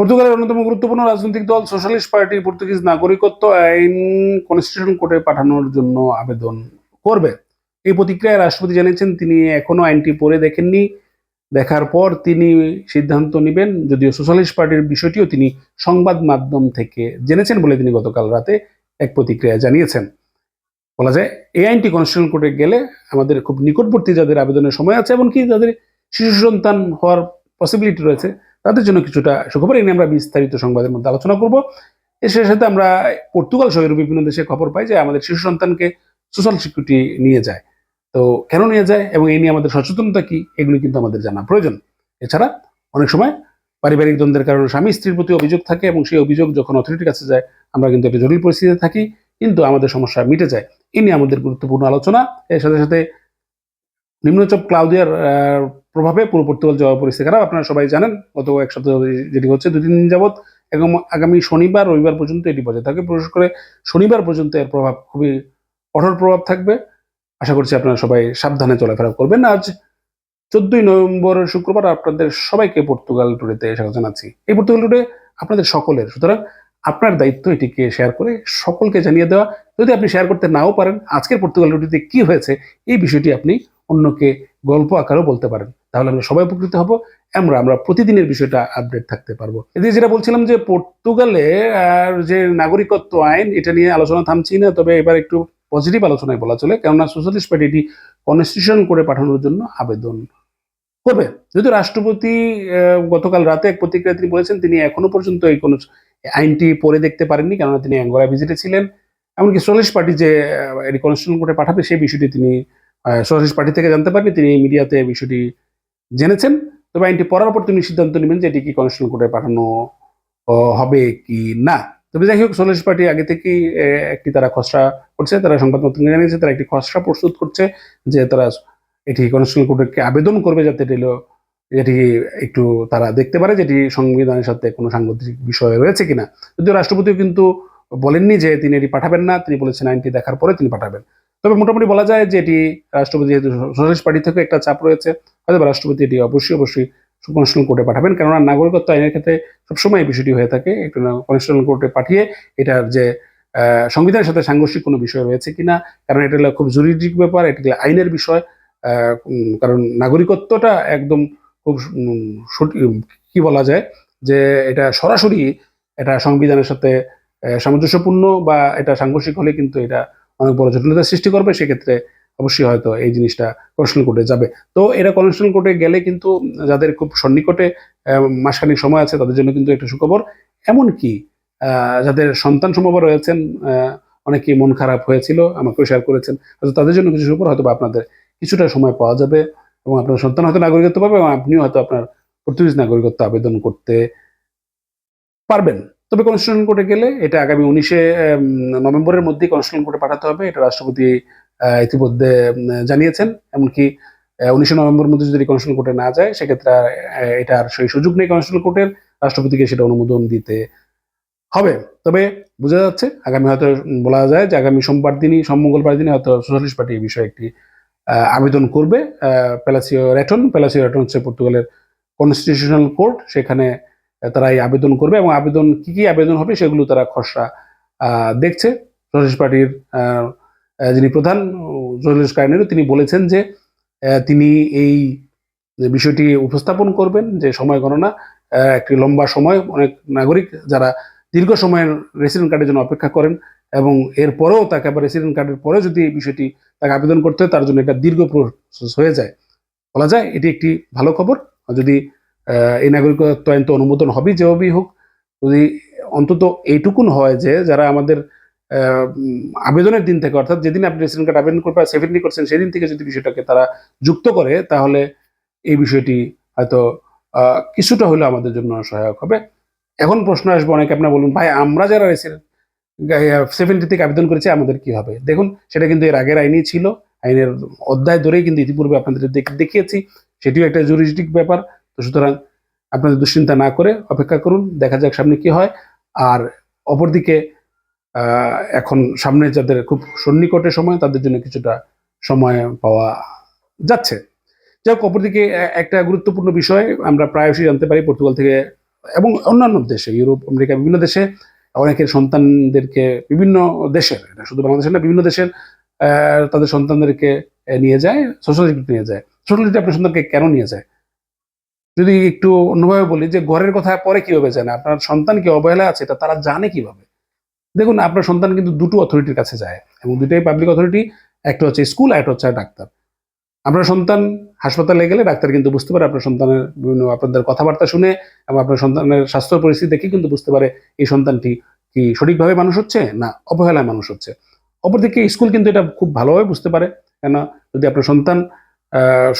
পর্তুগালের অন্যতম গুরুত্বপূর্ণ রাজনৈতিক দল সোশ্যালিস্ট পার্টি পর্তুগিজ নাগরিকত্ব আইন কনস্টিটিউশন কোর্টে পাঠানোর জন্য আবেদন করবে। এই প্রতিক্রিয়ায় রাষ্ট্রপতি জানিয়েছেন, তিনি এখনও আইনটি পড়ে দেখেননি। দেখার পর তিনি সিদ্ধান্ত নেবেন। যদিও সোশ্যালিস্ট পার্টির বিষয়টিও তিনি সংবাদ মাধ্যম থেকে জেনেছেন বলে তিনি গতকাল রাতে এক প্রতিক্রিয়া জানিয়েছেন। বলা যায়, এই আইনটি কনস্টিটিউশন কোর্টে গেলে আমাদের খুব নিকটবর্তী যাদের আবেদনের সময় আছে, এমনকি যাদের শিশু সন্তান হওয়ার পসিবিলিটি রয়েছে তাদের জন্য কিছুটা সুখবর। এই নিয়ে আমরা বিস্তারিত সংবাদের মধ্যে আলোচনা করব। এর সাথে আমরা পর্তুগাল সহ বিভিন্ন দেশে খবর পাই যে আমাদের শিশু সন্তানকে সোশ্যাল সিকিউরিটি নিয়ে যায়। তো কেন নিয়ে যায় এবং এই নিয়ে আমাদের সচেতনতা কি, এগুলি কিন্তু আমাদের জানা প্রয়োজন। এছাড়া অনেক সময় পারিবারিক দ্বন্দ্বের কারণে স্বামী স্ত্রীর প্রতি অভিযোগ থাকে এবং সেই অভিযোগ যখন অথরিটির কাছে যায়, আমরা কিন্তু একটা জটিল পরিস্থিতিতে থাকি, কিন্তু আমাদের সমস্যা মিটে যায়। এই নিয়ে আমাদের গুরুত্বপূর্ণ আলোচনা। এর সাথে সাথে নিম্নচাপ ক্লাউদিয়ার প্রভাবে পুরো পর্তুগাল যাওয়া পরিস্থিতি খারাপ আপনারা সবাই জানেন, গত এক সপ্তাহ যেটি হচ্ছে দুই তিন দিন যাবৎ এবং আগামী শনিবার, রবিবার পর্যন্ত এটি বজায় থাকবে বিশেষ করে শনিবার পর্যন্ত এর প্রভাব খুবই কঠোর প্রভাব থাকবে। আশা করছি আপনারা সবাই সাবধানে চলাফেরা করবেন। আজ চোদ্দই নভেম্বর, শুক্রবার আপনাদের সবাইকে পর্তুগাল টুরেতে স্বাগত জানাচ্ছি। এই পর্তুগাল টুরে আপনাদের সকলের, সুতরাং আপনার দায়িত্ব এটিকে শেয়ার করে সকলকে জানিয়ে দেওয়া। যদি আপনি শেয়ার করতে নাও পারেন, আজকের পর্তুগাল টুরিতে কি হয়েছে, এই বিষয়টি আপনি অন্যকে গল্প আকারেও বলতে পারেন। তাহলে আমরা সবাই উপকৃত হব আমরা আমরা প্রতিদিনের বিষয়টা আপডেট থাকতে পারব। এদিকে যেটা বলছিলাম যে পর্তুগালে আর যে নাগরিকত্ব আইন এটা নিয়ে আলোচনা থামছি না তবে এবার একটু পজিটিভ আলোচনায় বলা চলে। কেননা সোশ্যালিস্ট পার্টি এটি কনস্টিটিউশন করে পাঠানোর জন্য আবেদন করবে। যদিও রাষ্ট্রপতি গতকাল রাতে এক প্রতিক্রিয়া তিনি বলেছেন তিনি এখনও পর্যন্ত এই কোন আইনটি পড়ে দেখতে পারেননি কেননা তিনি অ্যাঙ্গোলা ভিজিটে ছিলেন। এমনকি সোশ্যালিস্ট পার্টি যে আহ, এটি কনস্টিটিউশন করে পাঠাবে সেই বিষয়টি তিনি সোশ্যালিস্ট পার্টি থেকে জানতে পারেনি তিনি মিডিয়াতে বিষয়টি জেনেছেন? তবে আইনটি পড়ার পর তিনি সিদ্ধান্ত নেবেন যে এটি কি কনস্টিটিউশন কোর্টে পাঠানো হবে কি না। তবে যাই হোক সোশ্যালিস্ট পার্টি আগে থেকেই একটি তারা খসড়া করছে, তারা সংবাদ মাধ্যমে জানিয়েছে, তারা একটি খসড়া প্রস্তুত করছে যে তারা এটি কনস্টিটিউশন কোর্টকে আবেদন করবে যাতে এটি যেটি একটু তারা দেখতে পারে যেটি সংবিধানের সাথে কোনো সাংগঠনিক বিষয় রয়েছে কিনা। যদিও রাষ্ট্রপতিও কিন্তু বলেননি যে তিনি এটি পাঠাবেন না, তিনি বলেছেন আইনটি দেখার পরে তিনি পাঠাবেন। তবে মোটামুটি বলা যায় যে এটি রাষ্ট্রপতি যেহেতু সোশ্যালিস্ট পার্টি থেকে একটা চাপ রয়েছে, হয়তো রাষ্ট্রপতি এটি অবশ্যই অবশ্যই কনস্টিটিউশন কোর্টে পাঠাবেন। কেননা নাগরিকত্ব আইনের ক্ষেত্রে সবসময় এই বিষয়টি হয়ে থাকে, একটু কনস্টিটিউশন কোর্টে পাঠিয়ে এটার যে সংবিধানের সাথে সাংঘর্ষিক কোনো বিষয় রয়েছে কিনা, কারণ এটা খুব জুরিডিক ব্যাপার, এটা আইনের বিষয় কারণ নাগরিকত্বটা একদম খুব কি বলা যায় যে এটা সরাসরি এটা সংবিধানের সাথে সামঞ্জস্যপূর্ণ বা এটা সাংঘর্ষিক হলে কিন্তু এটা অনেক বড় জটিলতা সৃষ্টি করবে সেক্ষেত্রে অবশ্যই হয়তো এই জিনিসটা কনস্টিটিউশন কোর্টে যাবে। তো এরা কনস্টিটিউশন কোর্টে গেলে কিন্তু যাদের খুব সন্নিকটে মাসখানিক সময় আছে তাদের জন্য কিন্তু একটা সুখবর। এমনকি যাদের সন্তান সমবর রয়েছেন আহ, অনেকেই মন খারাপ হয়েছিল আমাকেও শেয়ার করেছেন। হয়তো তাদের জন্য কিছু সুখবর হয়তো বা আপনাদের কিছুটা সময় পাওয়া যাবে এবং আপনার সন্তান হয়তো নাগরিকত্ব পাবে এবং আপনিও হয়তো আপনার পর্তুগিজ নাগরিকত্ব আবেদন করতে পারবেন। তবে কনস্টিটিউশন কোর্টে গেলে এটা আগামী উনিশে নভেম্বরের মধ্যেই কনস্টিটিউশন কোর্টে পাঠাতে হবে এটা রাষ্ট্রপতি ইতিমধ্যে জানিয়েছেন। এমনকি উনিশে নভেম্বরের মধ্যে যদি কনস্টিটিউশন কোর্টে না যায় সেক্ষেত্রে আর, এটার সেই সুযোগ নেই কনস্টিটিউশন কোর্টের রাষ্ট্রপতিকে সেটা অনুমোদন দিতে হবে। তবে বোঝা যাচ্ছে আগামী হয়তো বলা যায় যে আগামী সোমবার দিনই সোম মঙ্গলবার দিনই হয়তো সোশ্যালিস্ট পার্টি এই বিষয়ে একটি আবেদন করবে। প্যালাসিও রেটন প্যালাসিও রেটন হচ্ছে পর্তুগালের কনস্টিটিউশনাল কোর্ট সেখানে তারা এই আবেদন করবে এবং আবেদন, কি কি আবেদন হবে সেগুলো তারা খসড়া দেখছে। সোশ্যালিস্ট পার্টির যিনি প্রধান জলিস কার্নেরও তিনি বলেছেন যে তিনি এই বিষয়টি উপস্থাপন করবেন, যে সময় গণনা একটি লম্বা সময়, অনেক নাগরিক যারা দীর্ঘ সময়ের রেসিডেন্ট কার্ডের জন্য অপেক্ষা করেন এবং এরপরেও তাকে আবার রেসিডেন্ট কার্ডের পরে যদি এই বিষয়টি তাকে আবেদন করতে হয়, তার জন্য এটা দীর্ঘ প্রসেস হয়ে যায়। বলা যায় এটি একটি ভালো খবর। যদি এই নাগরিকত্ব অনুমোদন হবেই যেভাবেই হোক। যদি অন্তত এইটুকুন হয় যে, যারা আমাদের আবেদনের দিন থেকে, অর্থাৎ যেদিন আপনি রেশন কার্ড আবেদন করবেন সেভেন্টি করছেন, সেদিন থেকে যদি বিষয়টাকে তারা যুক্ত করে, তাহলে এই বিষয়টি হয়তো কিছুটা হলেও আমাদের জন্য সহায়ক হবে। এখন প্রশ্ন আসবে, অনেকে আপনার বলুন, ভাই, আমরা যারা রেসিডেন্ট সেভেন্টি থেকে আবেদন করেছি, আমাদের কি হবে? দেখুন, সেটা কিন্তু এর আগের আইনই ছিল। আইনের অধ্যায় ধরেই কিন্তু ইতিপূর্বে আপনাদের দেখিয়েছি। সেটিও একটা জুরিডিক ব্যাপার। তো সুতরাং আপনাদের দুশ্চিন্তা না করে অপেক্ষা করুন, দেখা যাক সামনে কি হয়। আর অপরদিকে এখন সামনে যাদের খুব সন্নিকটে সময়, তাদের জন্য কিছুটা সময় পাওয়া যাচ্ছে। যাই হোক, অপরদিকে একটা গুরুত্বপূর্ণ বিষয় আমরা প্রায়শই জানতে পারি, পর্তুগাল থেকে এবং অন্যান্য দেশে, ইউরোপ, আমেরিকা, বিভিন্ন দেশে অনেকের সন্তানদেরকে বিভিন্ন দেশের, এটা শুধু বাংলাদেশের না, বিভিন্ন দেশের তাদের সন্তানদেরকে নিয়ে যায় সোশ্যাল নিয়ে যায়। সোশ্যাল আপনার সন্তানকে কেন নিয়ে যায়? যদি একটু অন্যভাবে বলি যে ঘরের কথা পরে কীভাবে জানে আপনার সন্তান কি অবহেলা আছে? এটা তারা জানে কীভাবে? দেখুন, আপনার সন্তান কিন্তু দুটো অথরিটির কাছে যায়। এবং দুটোই পাবলিক অথরিটি একটা হচ্ছে স্কুল একটা হচ্ছে ডাক্তার। আপনার সন্তান হাসপাতালে গেলে ডাক্তার কিন্তু বুঝতে পারে আপনার সন্তানের বিভিন্ন আপনাদের কথাবার্তা শুনে এবং আপনার সন্তানের স্বাস্থ্য পরিস্থিতি দেখে কিন্তু বুঝতে পারে এই সন্তানটি কি সঠিকভাবে মানুষ হচ্ছে না অবহেলায় মানুষ হচ্ছে। অপরদিকে স্কুল কিন্তু এটা খুব ভালোভাবে বুঝতে পারে। কেন যদি আপনার সন্তান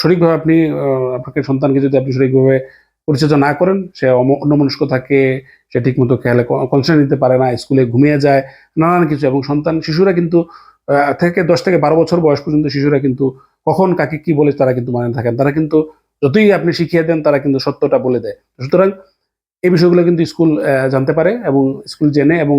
সঠিকভাবে আপনি আপনাকে সন্তানকে যদি আপনি সঠিকভাবে পরিচর্যা না করেন, সে অন্যমনস্ক থাকে, সে ঠিকমতো খেয়ালে কনসেন্ট নিতে পারে না, স্কুলে ঘুমিয়ে যায়, নানান কিছু। এবং সন্তান, শিশুরা কিন্তু থেকে দশ থেকে বারো বছর বয়স পর্যন্ত শিশুরা কিন্তু কখন কাকে কি বলে তারা কিন্তু মানে থাকেন। তারা কিন্তু যতই আপনি শিখিয়ে দেন, তারা কিন্তু সত্যটা বলে দেয়। সুতরাং এই বিষয়গুলো কিন্তু স্কুল জানতে পারে এবং স্কুল জেনে এবং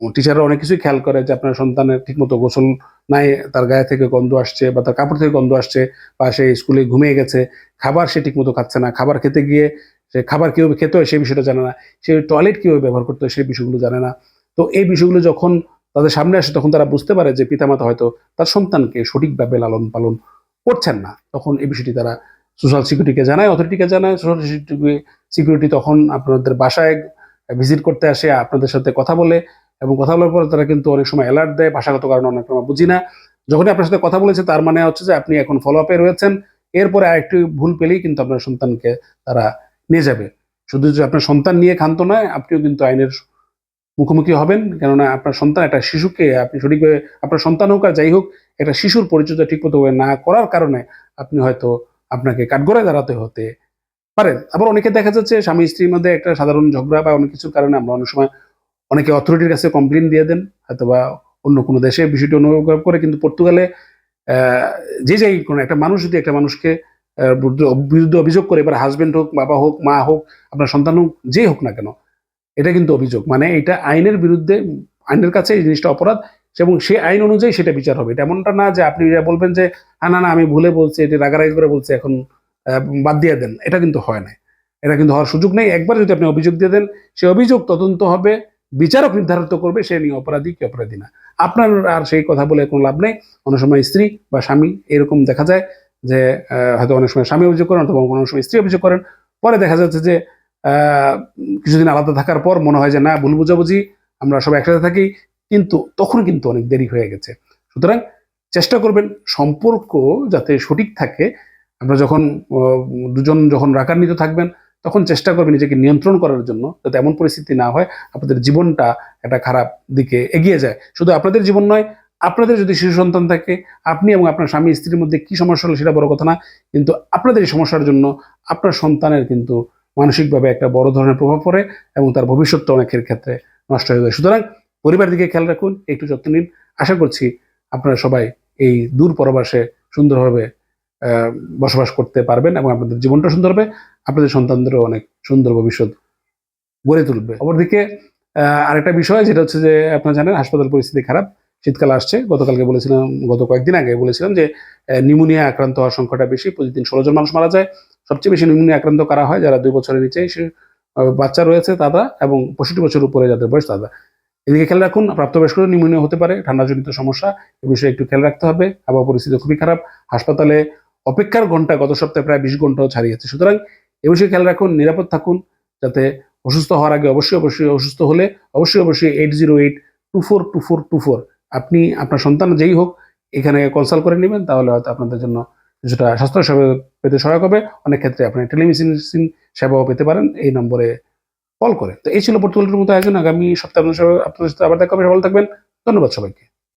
টিচাররা অনেক কিছুই খেয়াল করে যে আপনার সন্তানের ঠিকমতো গোসল নাই, তার গায়ে থেকে গন্ধ আসছে বা তার কাপড় থেকে গন্ধ আসছে বা সে স্কুলে ঘুমিয়ে গেছে, খাবার সে ঠিকমতো খাচ্ছে না, খাবার খেতে গিয়ে সে খাবার কীভাবে খেতে হয় সেই বিষয়টা জানে না, সে টয়লেট কীভাবে ব্যবহার করতে হয় সেই বিষয়গুলো জানে না। তো এই বিষয়গুলো যখন তাদের সামনে আসে তখন তারা বুঝতে পারে যে পিতামাতা হয়তো তার সন্তানকে সঠিকভাবে লালন পালন করছেন না। তখন এই বিষয়টি তারা সোশ্যাল সিকিউরিটিকে জানায় অথরিটিকে জানায় সোশ্যাল সিকিউরিটি তখন আপনাদের বাসায় ভিজিট করতে আসে, আপনাদের সাথে কথা বলে এবং কথা বলার পর তারা কিন্তু অনেক সময় অ্যালার্ট দেয় ভাষাগত কারণে, অনেক সময় বুঝি না। যখনই আপনার সাথে কথা বলেছে, তার মানে হচ্ছে যে আপনি এখন ফলো আপে রয়েছেন। এরপরে আরেকটু ভুল পেলেই কিন্তু আপনার সন্তানকে তারা নিয়ে যাবে। শুধু যে আপনার সন্তান নিয়ে ক্ষান্ত নয়, আপনিও কিন্তু আইনের মুখোমুখি হবেন। কেননা আপনার সন্তান একটা শিশুকে আপনি সঠিকভাবে, আপনার সন্তান হোক আর যাই হোক, একটা শিশুর পরিচর্যা ঠিকমতো ভাবে না করার কারণে আপনি হয়তো আপনাকে কাঠগড়ায় দাঁড়াতে হতে পারেন আবার অনেকে দেখা যাচ্ছে স্বামী স্ত্রীর মধ্যে একটা সাধারণ ঝগড়া বা অনেক কিছুর কারণে আমরা অনেক সময় অনেকে অথরিটির কাছে কমপ্লেন দিয়ে দেন হয়তো বা অন্য কোনো দেশে বিষয়টি অনুভব করে, কিন্তু পর্তুগালে যে যাই কোনো একটা মানুষ যদি একটা মানুষকে বিরুদ্ধে- অভিযোগ করে, এবার হাজবেন্ড হোক, বাবা হোক, মা হোক, আপনার সন্তান হোক যেই হোক না কেন, এটা কিন্তু অভিযোগ। মানে এটা আইনের বিরুদ্ধে, আইনের কাছে এই জিনিসটা অপরাধ, এবং সেই আইন অনুযায়ী সেটা বিচার হবে। এটা এমনটা না যে আপনি বলবেন যে হ্যাঁ না না, আমি ভুলে বলছি, এটি রাগারাগি করে বলছি, এখন বাদ দিয়ে দেন, এটা কিন্তু হয় না এটা কিন্তু হওয়ার সুযোগ নেই। একবার যদি আপনি অভিযোগ দিয়ে দেন, সেই অভিযোগ তদন্ত হবে। বিচারক নির্ধারিত করবে, সে নিয়ে অপরাধী কি অপরাধী না। আপনার আর সেই কথা বলে কোনো লাভ নেই। অনেক সময় স্ত্রী বা স্বামী এরকম দেখা যায় যে হয়তো অনেক সময় স্বামী অভিযোগ করেন অথবা কোনো সময় স্ত্রী অভিযোগ করেন। পরে দেখা যাচ্ছে যে কিছুদিন আলাদা থাকার পর মনে হয় যে, না, ভুল বুঝাবুঝি, আমরা সবাই একসাথে থাকি। কিন্তু তখন কিন্তু অনেক দেরি হয়ে গেছে। সুতরাং চেষ্টা করবেন সম্পর্ক যাতে সঠিক থাকে। আমরা যখন দুজন যখন রাগান্বিত থাকবেন তখন চেষ্টা করবেন নিজেকে নিয়ন্ত্রণ করার জন্য যাতে এমন পরিস্থিতি না হয়, আপনাদের জীবনটা একটা খারাপ দিকে এগিয়ে যায়। শুধু আপনাদের জীবন নয়, আপনাদের যদি শিশু সন্তান থাকে, আপনি এবং আপনার স্বামী স্ত্রীর মধ্যে কি সমস্যা হলো সেটা বড় কথা না, কিন্তু আপনাদের এই সমস্যার জন্য আপনার সন্তানের কিন্তু মানসিকভাবে একটা বড় ধরনের প্রভাব পড়ে এবং তার ভবিষ্যৎটা অনেকের ক্ষেত্রে নষ্ট হয়ে যায়। সুতরাং পরিবার দিকে খেয়াল রাখুন, একটু যত্ন নিন। আশা করছি আপনারা সবাই এই দূর পরবাসে সুন্দরভাবে বসবাস করতে পারবেন এবং আপনাদের জীবনটা সুন্দর হবে। আপনাদের সন্তানদেরও অনেক সুন্দর ভবিষ্যৎ গড়ে তুলবে। অপরদিকে আরেকটা বিষয় যেটা হচ্ছে যে, আপনারা জানেন হাসপাতাল পরিস্থিতি খারাপ, শীতকাল আসছে। গতকালকে বলেছিলাম, গত কয়েকদিন আগে বলেছিলাম যে নিউমোনিয়া আক্রান্ত হওয়ার সংখ্যাটা বেশি। প্রতিদিন ষোলো জন মানুষ মারা যায়। সবচেয়ে বেশি নিউমোনিয়া আক্রান্ত করা হয়? যারা দুই বছরের নিচে বাচ্চা রয়েছে তারা এবং পঁয়ষট্টি বছর উপরে যাদের বয়স তারা। এদিকে খেয়াল রাখুন, প্রাপ্তবয়স্ক নিউমোনিয়া হতে পারে, ঠান্ডাজনিত সমস্যা, এ বিষয়ে একটু খেয়াল রাখতে হবে। আবহাওয়া পরিস্থিতি খুবই খারাপ। হাসপাতালে অপেক্ষার ঘণ্টা গত সপ্তাহে প্রায় বিশ ঘন্টাও ছাড়িয়েছে। সুতরাং এ বিষয়ে খেয়াল রাখুন, নিরাপদ থাকুন, যাতে অসুস্থ হওয়ার আগে অবশ্যই অবশ্যই অসুস্থ হলে অবশ্যই অবশ্যই eight zero eight two four two four two four আপনি, আপনার সন্তান যেই হোক, এখানে কনসাল্ট করে নেবেন, তাহলে হয়তো আপনাদের জন্য কিছুটা স্বাস্থ্য সেবা পেতে সহায়ক হবে। অনেক ক্ষেত্রে আপনি টেলিমেডিসিন সেবাও পেতে পারেন, এই নম্বরে কল করে। তো এই ছিল পর্তুগালের মতো আয়োজন। আগামী সপ্তাহে আপনাদের সাথে আবার দেখা হবে। ভালো থাকবেন। ধন্যবাদ সবাইকে।